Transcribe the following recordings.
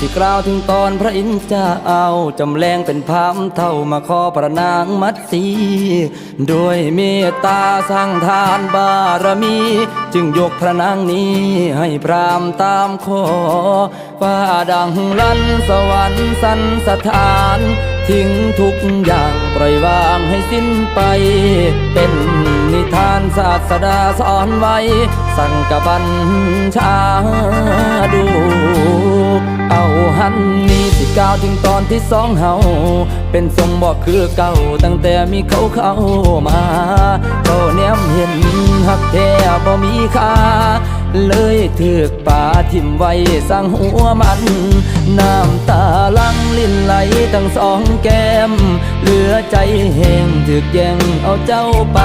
สิกล่าวถึงตอนพระอินทร์จะเอาจำแรงเป็นพามเท่ามาขอประนางมัดสีด้วยเมตตาสร้างทานบารมี จึงยกพระนางนี้ให้พรามตามขอฟ้าดังลันสวรรค์สันสถาน ทิ้งทุกอย่างปล่อยวางให้สิ้นไป เป็นนิทานศาสดาสอนไว้ สั่งกับบัญชาดู เอาหันนี้สิก้าวถึงตอนที่สองเฮาเป็นทรงบอกคือเก่าตั้งแต่มีเขาเข้ามาเขาแนมเห็นหักแท้บ่มีค่าเลยถือกป่าทิมไว้สร้างหัวมัน น้ำตาลังลิ้นไหลทั้งสองแก้ม เหลือใจแห้งถึกแย่งเอาเจ้าไป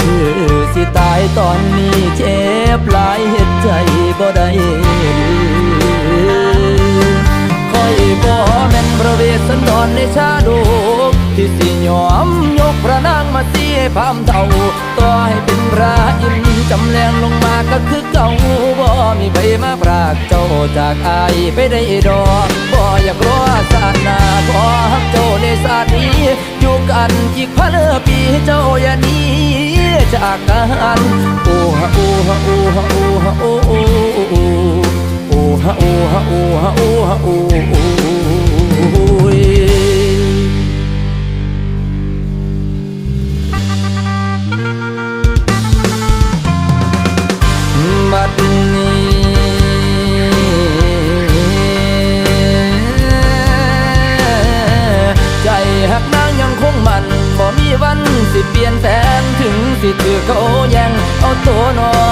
คือสิตายตอนนี้เจ็บหลายเหตุใจบ่ได้ บ่แม่นพระเวสสันดรในชาดกที่สิยอมยกพระนางมาเสียพามเท่าต่อให้เป็นพระอินจำแรงลงมาก็คือเก่าบ่มีใครมาปรากเจ้าจากอายไปได้ดอกบ่อยากรอศาสนาขอฮักเจ้าในศาสนี้อยู่กันอีกพันปีเจ้าอย่านี้จากกันโอ้ฮะโอ้ฮะโอ้ฮะโอ้ฮะโอ้โอ้โอ้โอ้ ฮะโอฮะโอฮะโอฮะโอบัดนี้ใจหักนางยังคงมันบ่มีวันสิเปลี่ยนแปลงถึงสิถือเขาแย่งเอาตัวน้อง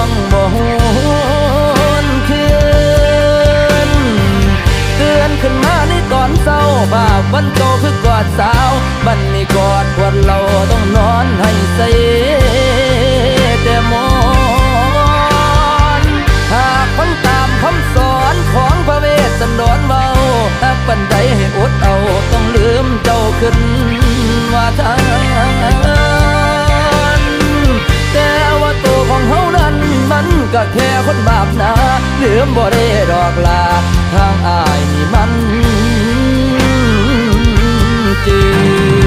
วันโตคือกอดสาว บันนี้กอดปวดเราต้องนอนให้ใส่แต่มอนหากฟังตามคำสอนของพระเวสสันดรเบาหากปันใดให้อดเอาต้องลืมเจ้าขึ้นว่าทานแต่ว่าตัวของเฮานั้นมันก็แค่คนบาปนาลืมบ่ได้ดอกลาทางอายนี่มัน จื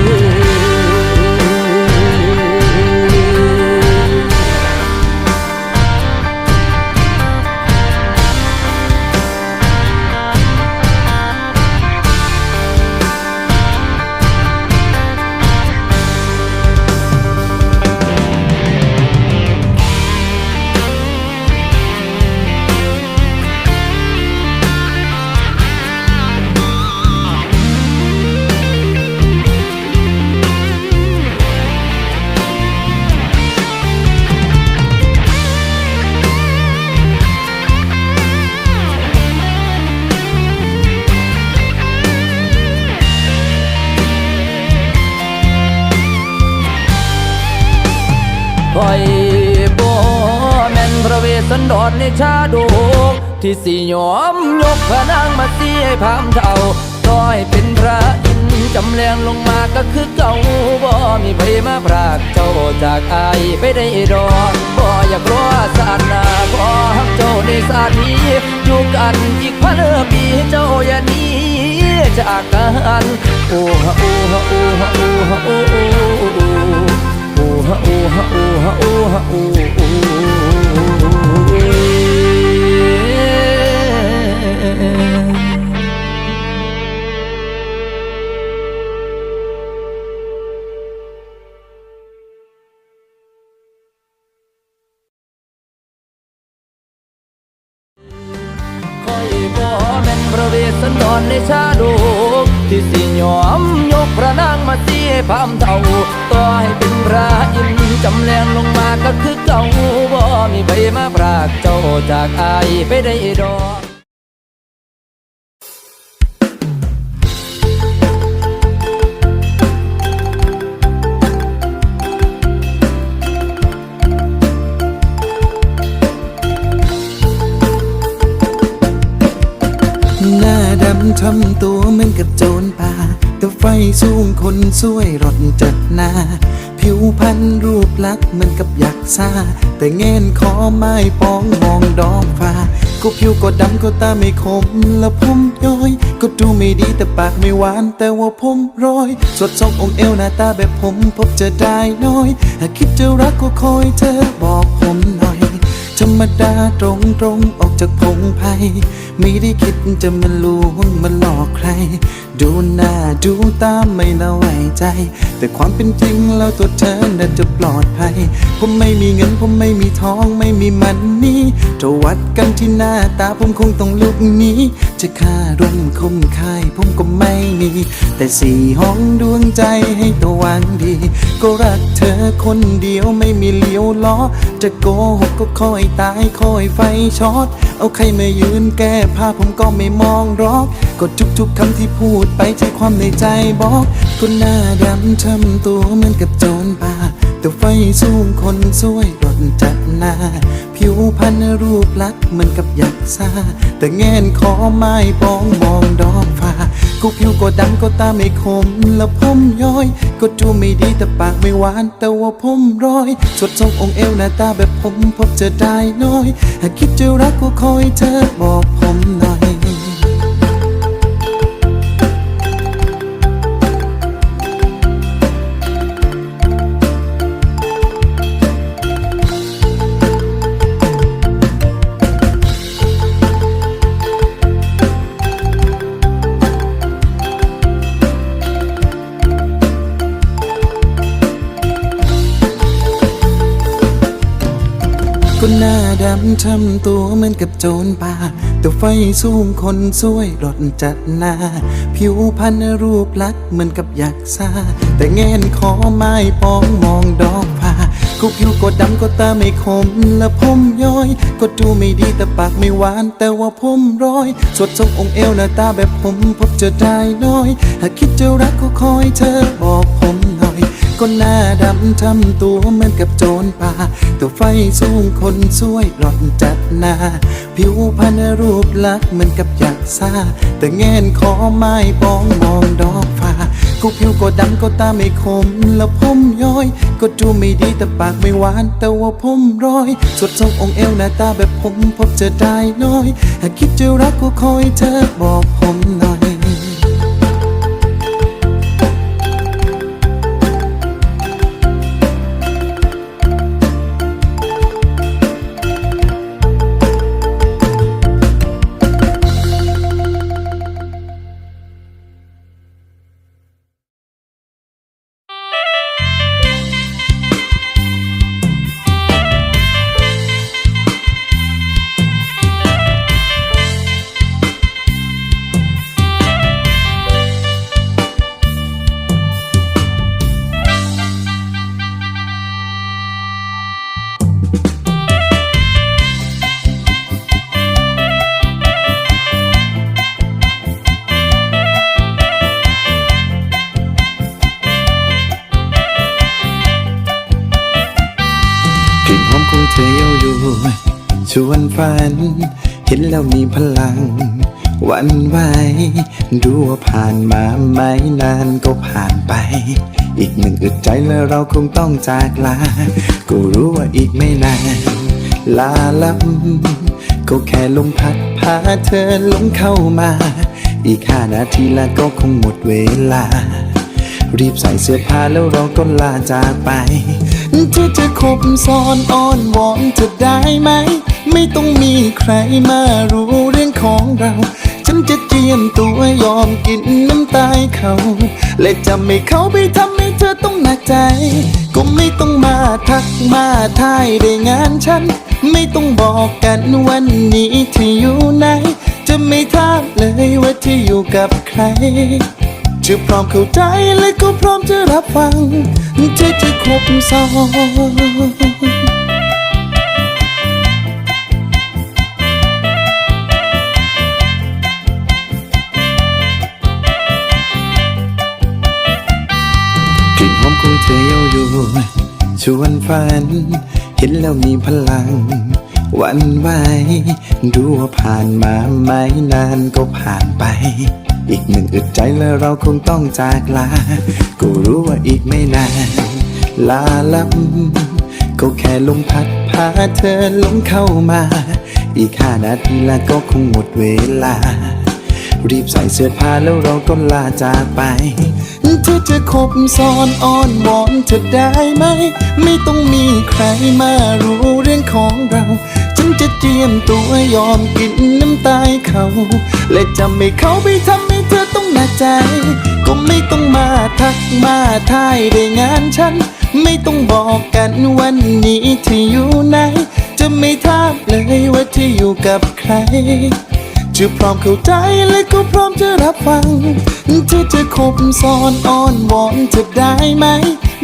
ที่สิยอมยกพระนางมาเสียให้พามเท่าต่อให้เป็นพระอินจำแรงลงมาก็คือเก่าบ่มีไผมาพรากเจ้าจากอายไปได้ดอกบ่อยากรอศาสนาขอฮักเจ้าในศานี้อยู่กันอีกพันปีเจ้าอย่านี้จากกันโอ้ฮะโอ้ฮะโอ้ฮะโอ้ฮะโอ้โอ้โอ้โอ้ฮะโอ้ฮะโอ้ฮะโอ้ฮะโอ้ สันดอในชาดูที่สิยอมยกพระนางมาสีให้พามเท่าต่อให้เป็นพระอินจำแรงลงมาก็คือเก่าบ่มีใบมาปรากเจ้าจากอไปได้ดอก ทำตัวเหมือนกับโจรป่าแต่ไฟสูงคนสวยรถจัดหน้า ผิวพรรณรูปลักษณ์เหมือนกับยักษ์ซาแต่เงินคอไม้ปองมองดอกฟ้าก็ผิวก็ดำก็ตาไม่คมและผมย้อย ก็ดูไม่ดีแต่ปากไม่หวานแต่ว่าผมร้อย สดทรงองเอวหน้าตาแบบผมพบจะได้น้อยหากคิดจะรักก็คอยเธอบอกผมหน่อย ธรรมดาตรงตรง จากพงไพ่ไม่ได้คิดจะมาลวงมาหลอกใครดูหน้าดูตาไม่ละไว้ใจ แต่ความเป็นจริงแล้วตัวเธอน่าจะปลอดภัย ผมไม่มีเงินผมไม่มีทองไม่มีมันนี่ถ้าวัดกันที่หน้าตาผมคงต้องลุกหนี้จะค่าร่มคมคายผมก็ไม่มี แต่สี่ห้องดวงใจให้ตัววางดี ก็รักเธอคนเดียวไม่มีเลี้ยวล้อ จะโกหกก็คอยตายคอยไฟช็อต เอาใครมายืนแก้ผ้าผมก็ไม่มองรอกก็ทุกๆคำที่พูดไปใจความในใจบอก คนหน้าดำทำตัวเหมือนกับโจรป่าแต่ไฟสูงคนสวยรถจัดหน้า ผิวพรรณรูปลักษณ์เหมือนกับยักษ์ซาแต่แงนคอไม้ปองมองดอกฟ้าก็ผิวก็ดำก็ตาไม่คมแล้วผมย้อย ก็ดูไม่ดีแต่ปากไม่หวานแต่ว่าผมร้อยสดทรงองค์เอวหน้าตาแบบผมพบจะได้น้อย หากคิดจะรักก็คอยเธอบอกผมน่อ หน้าดำทำตัวเหมือนกับโจรป่าแต่ไฟสูงคนสวยรถจัดหน้า ผิวพรรณรูปลักษณ์เหมือนกับยักษ์ซาแต่แงนคอไม้ปองมองดอกผ้าก็ผิวก็ดำก็ตาไม่คมและผมย้อย ก็ดูไม่ดีแต่ปากไม่หวาน แต่ว่าผมร้อย สดทรงองค์เอวหน้าตาแบบผมพบเจะได้น้อย หากคิดจะรักก็คอยเธอบอกผม ก็หน้าดำทำตัวเหมือนกับโจรป่า ตัวไฟสูงคนสวยรอนจัดหน้า ผิวพรรณรูปลักษณ์เหมือนกับยักษ์ซาแต่แงนคอไม้ปองมองดอกฟ้าก็ผิวก็ดำก็ตาไม่คม แล้วผมย้อย ก็ดูไม่ดีแต่ปากไม่หวาน แต่ว่าผมร้อยสดทรงองค์เอวหน้าตาแบบผมพบจะได้น้อย หากคิดจะรักก็คอยเธอบอกผมน่อ เห็นแล้วมีพลัง วันไหวดูว่าผ่านมาไม่นานก็ผ่านไป อีกหนึ่งอึดใจแล้วเราคงต้องจากลา ก็รู้ว่าอีกไม่นานลาลับก็แค่ลมพัดพาเธอลงเข้ามา อีกห้านาทีแล้วก็คงหมดเวลา รีบใส่เสื้อผ้าแล้วเราก็ลาจากไป เธอจะคบซ้อนอ้อนวอนเธอได้ไหม ไม่ต้องมีใครมารู้เรื่องของเรา ฉันจะเจียมตัวยอมกินน้ำตายเขา และจะไม่เขาไปทำให้เธอต้องหนักใจ ก็ไม่ต้องมาทักมาทายได้งานฉัน ไม่ต้องบอกกันวันนี้ที่อยู่ไหน จะไม่ถามเลยว่าที่อยู่กับใครจะพร้อมเข้าใจและก็พร้อมจะรับฟังที่จะครบซ้อน เห็นแล้วมีพลัง วันไหวดูว่าผ่านมาไม่นานก็ผ่านไป อีกหนึ่งอึดใจแล้วเราคงต้องจากลา ก็รู้ว่าอีกไม่นาน ลาลับก็แค่ลมพัดพาเธอลงเข้ามา อีกห้านาทีแล้วก็คงหมดเวลา รีบใส่เสื้อผ้าแล้วเราก็ลาจากไป เธอจะคบซ้อนอ้อนวอนเธอได้ไหม ไม่ต้องมีใครมารู้เรื่องของเรา ฉันจะเตรียมตัวยอมกินน้ำตายเขา และจะไม่เขาไปทำให้เธอต้องหนักใจ ก็ไม่ต้องมาทักมาทายได้งานฉัน ไม่ต้องบอกกันวันนี้ที่อยู่ไหน จะไม่ถามเลยว่าที่อยู่กับใคร จะพร้อมเข้าใจและก็พร้อมจะรับฟังเธอจะคบซ้อนอ้อนวอนเธอได้ไหม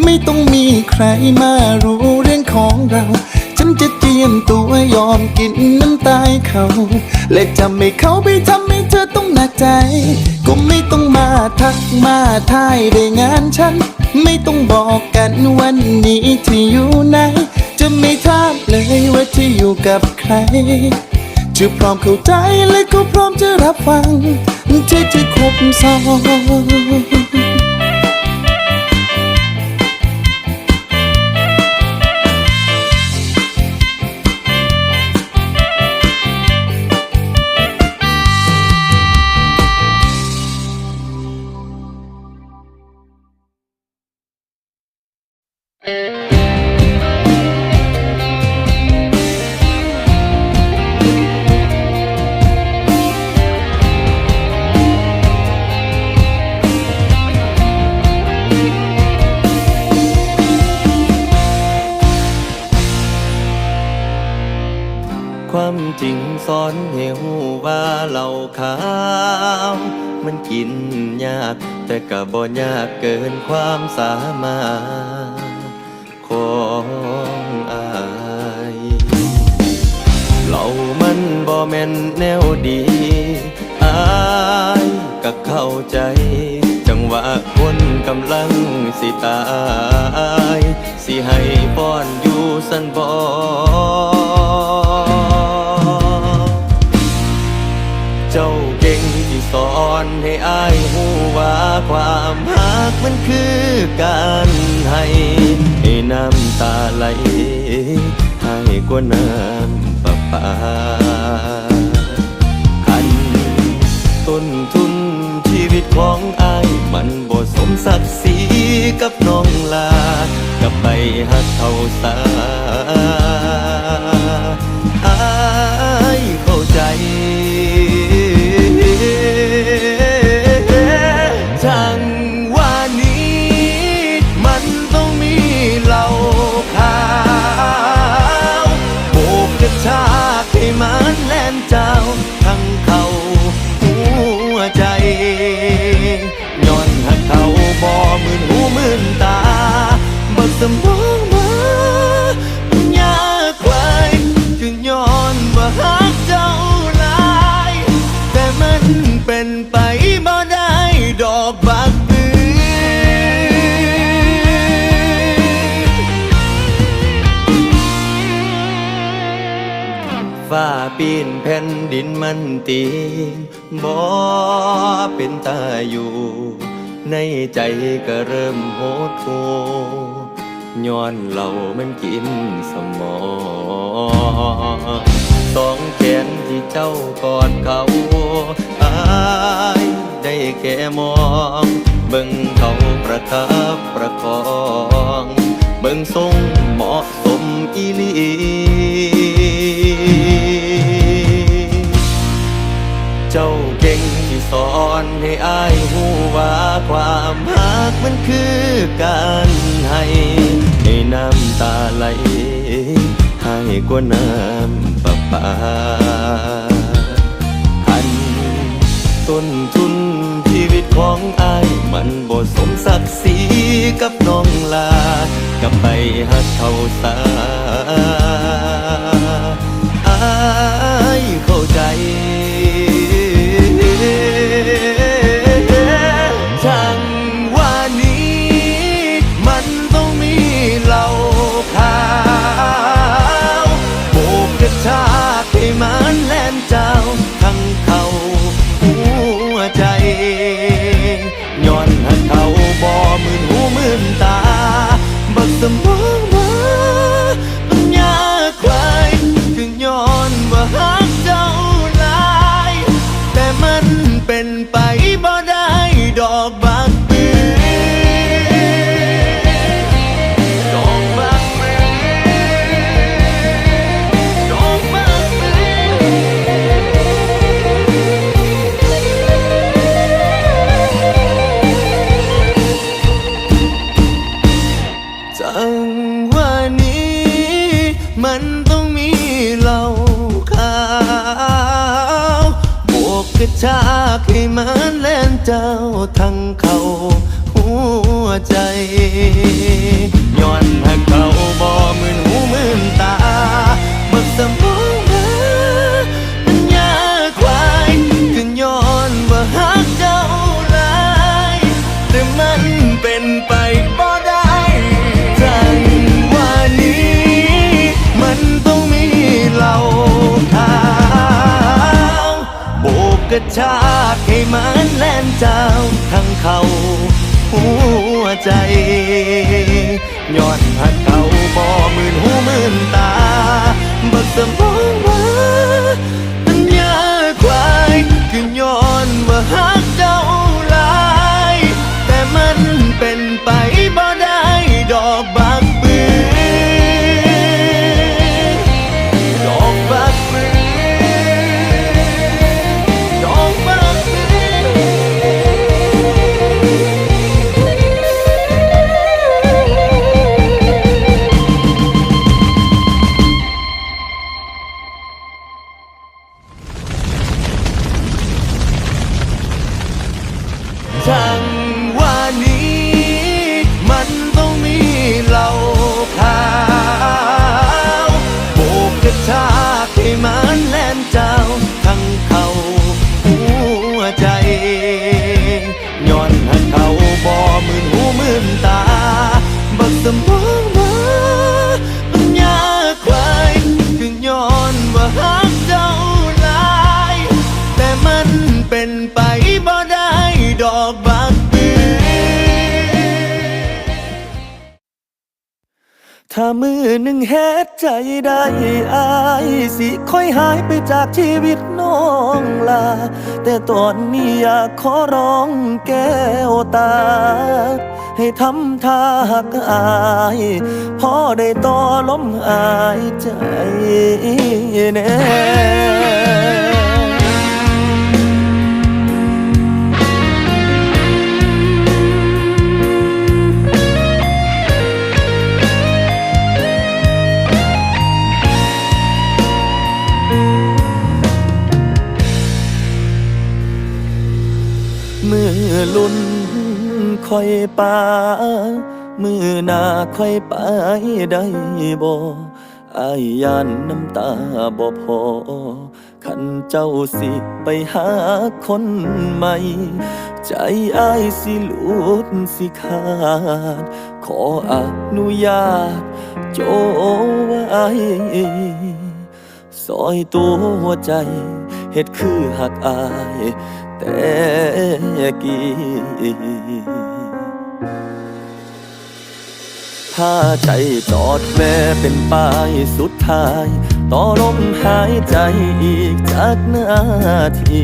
ไม่ต้องมีใครมารู้เรื่องของเรา ฉันจะเตรียมตัวยอมกินน้ำตาเขา และจะไม่เขาไปทำให้เธอต้องหนักใจ ก็ไม่ต้องมาทักมาทายได้งานฉัน ไม่ต้องบอกกันวันนี้ที่อยู่ไหน จะไม่ถามเลยว่าที่อยู่กับใคร จะพร้อมเข้าใจและก็พร้อมจะรับฟังที่จะครบซ้อน ความสามารถของอายเรามันบ่แม่นแนวดีอายก็เข้าใจ จังหวะคนกำลังสิตาย สิให้ป้อนอยู่สันบอเจ้าเก่งที่สอนให้อายหูว่าความ มันคือการให้ให้น้ำตาไหล ให้กว่าน้ำประปาคันต้นทุนชีวิตของอาย มันบ่สมศักดิ์ศรีกับน้องลากับไปหักเขาสาอายเข้าใจ นดินมันตีบ่เป็นตาอยู่ ในใจก็เริ่มโหดหูย้อนเรามันกินสมองสองแขนที่เจ้ากอดเขาอายได้แค่มอง เบิ่งเขาประคับประคอง เบิ่งทรงเหมาะสมอีลี เจ้าเก่งที่สอนให้อายหูว่าความรักมันคือการให้ให้น้ำตาไหล ให้กว่าน้ำประปาคันต้นทุนชีวิตของอายมันบ่สมศักดิ์ศรีกับน้องลากับไปหักเขาสาอาย กกระชากให้มันแล่นเจ้าทั้งเขาหัวใจ ชากให้มันแล่นเจ้าทั้งเขาหัวใจย้อนหักเขาบ่มืนหูมืน เฮ็ดใจได้อายสิค่อยหายไปจากชีวิตน้องลา แต่ตอนนี้อยากขอร้องแก้วตา ให้ทำท่าหักอายพอได้ต่อลมอายใจแน่ อยปามือหนาค่อยไปได้บ่อายยานน้ำตาบ่พอ ขันเจ้าสิไปหาคนใหม่ ใจอายสิหลุดสิขาด ขออนุญาต โจไว้ซอยตัวหัวใจเฮ็ดคือหักอาย แต่กี้้าใจจอดแวเป็นป้ายสุดท้าย ต่อลมหายใจอีกจากนาที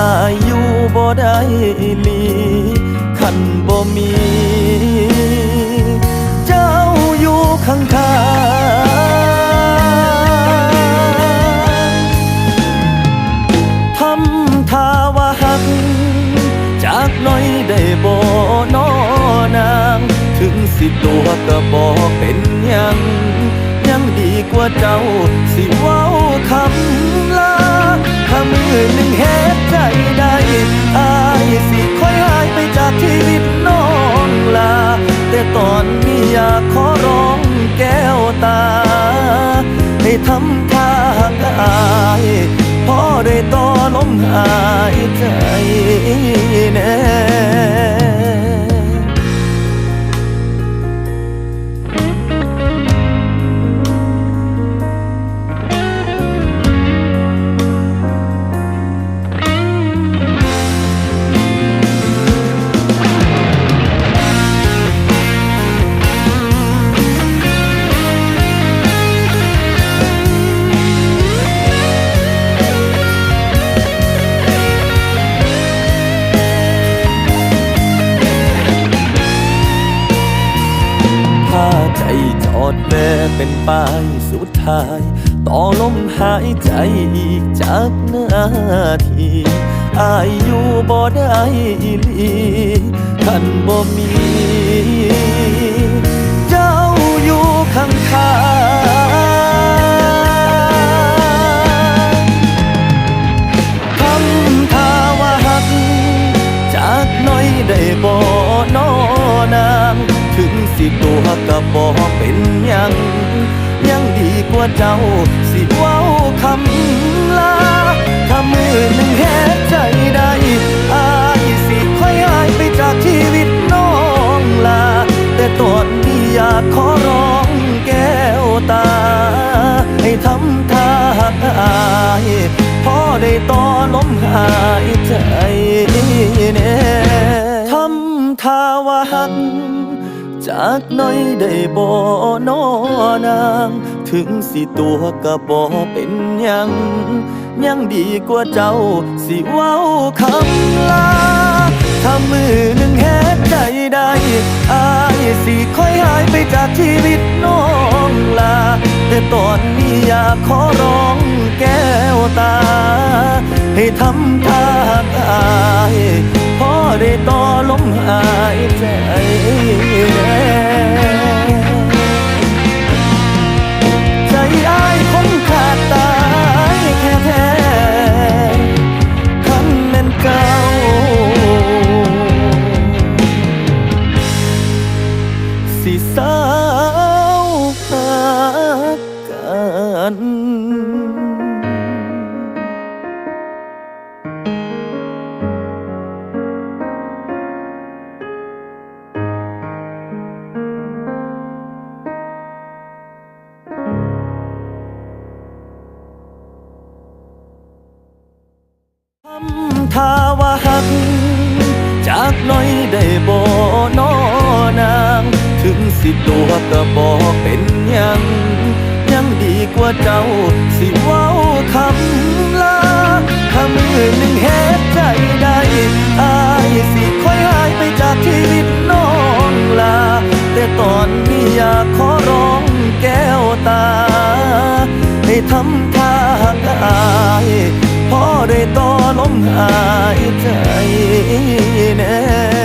อายุบ่ได้ลีคันบ่มี เจ้าอยู่ข้าง สิตัวก็บอกเป็นยังยังดีกว่าเจ้า สิเว้าคำลาถ้ามือหนึ่งเฮ็ดใจได้อายสิค่อยหายไปจากชีวิตน้องลา แต่ตอนนี้อยากขอร้องแก้วตา ให้ทำทางอายพอได้ต่อลมหายใจ สิตัวก็บ่เป็นยัง ยังดีกว่าเจ้า สิเว้าคำลาถ้ามือหนึ่งเฮ็ดใจได้อายสิค่อยหายไปจากชีวิตน้องลา แต่ตอนนี้อยากขอร้องแก้วตา ให้ทำท่าหักอายพอได้ต่อลมหายใจแน่ทำท่าว่าหัก จากน้อยได้บ่นอนาง ถึงสิตัวก็บ่เป็นยังยังดีกว่าเจ้า สิเว้าคำลา ถ้ามือหนึ่งเฮ็ดใจได้อายสิค่อยหายไปจากชีวิตน้องลา แต่ตอนนี้อยากขอร้องแก้วตา ให้ทำท่าตายพอได้ต่อลมหายใจ สิตัวก็บ่เป็นยังยังดีกว่าเจ้า สิเว้าคำลาถ้ามือหนึ่งเฮ็ดใจได้อายสิค่อยหายไปจากชีวิตน้องลา แต่ตอนนี้อยากขอร้องแก้วตา ให้ทำท่าอายพอได้ต่อลมหายใจแน่